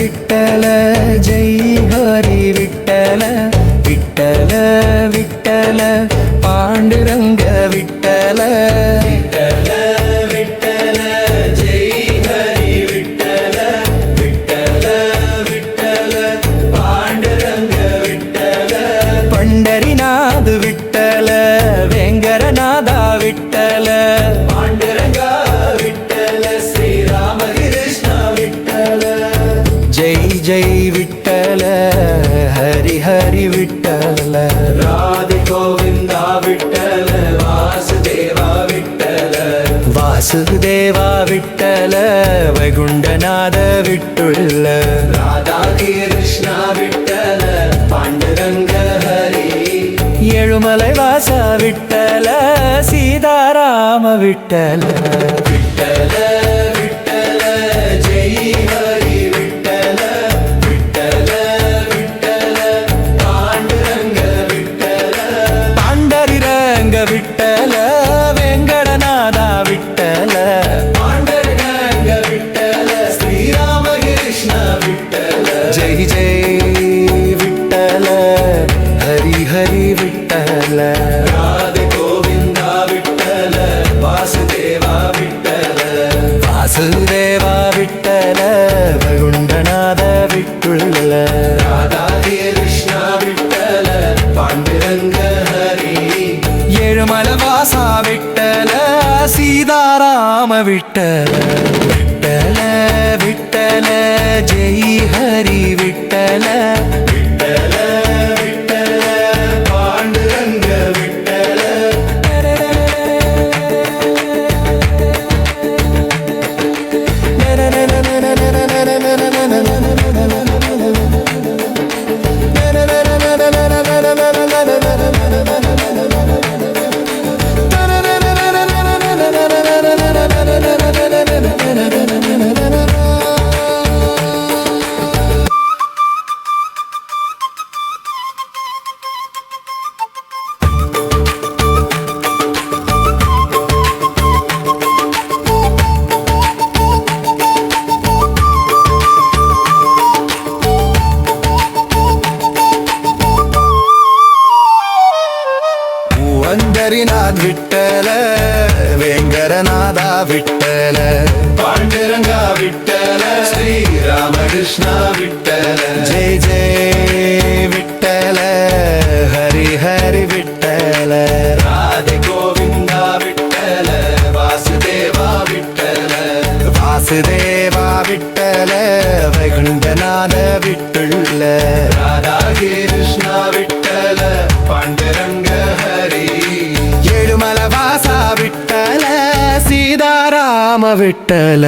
விட்டல ஜெய் விஜய் விட்டல ஹரி ஹரி விட்டல. ராதி கோவிந்தா விட்டல வாசுதேவா விட்டல. வாசுதேவா விட்டல வைகுண்டநாத விட்டுள்ள. ராதா கிருஷ்ணா விட்டல பாண்டுரங்க ஹரி. ஏழுமலை வாசா விட்டல சீதாராம விட்டல. விட்டல. Jay, Jay. வாசா விட்டல சீதாராம விட்டல விட்டல விட்டல ஜெய் நான் விட்டல வேங்கரநாதா விட்டல. பாண்டுரங்கா விட்டல ஸ்ரீராமகிருஷ்ணா விட்டல. ஜெய் ஜெய் விட்டல ஹரி ஹரி விட்டல. ராதே கோவிந்தா விட்டல வாசுதேவா விட்டல. வாசுதேவா விட்டல வைகுண்டநாத விட்டுள்ள. விட்டல.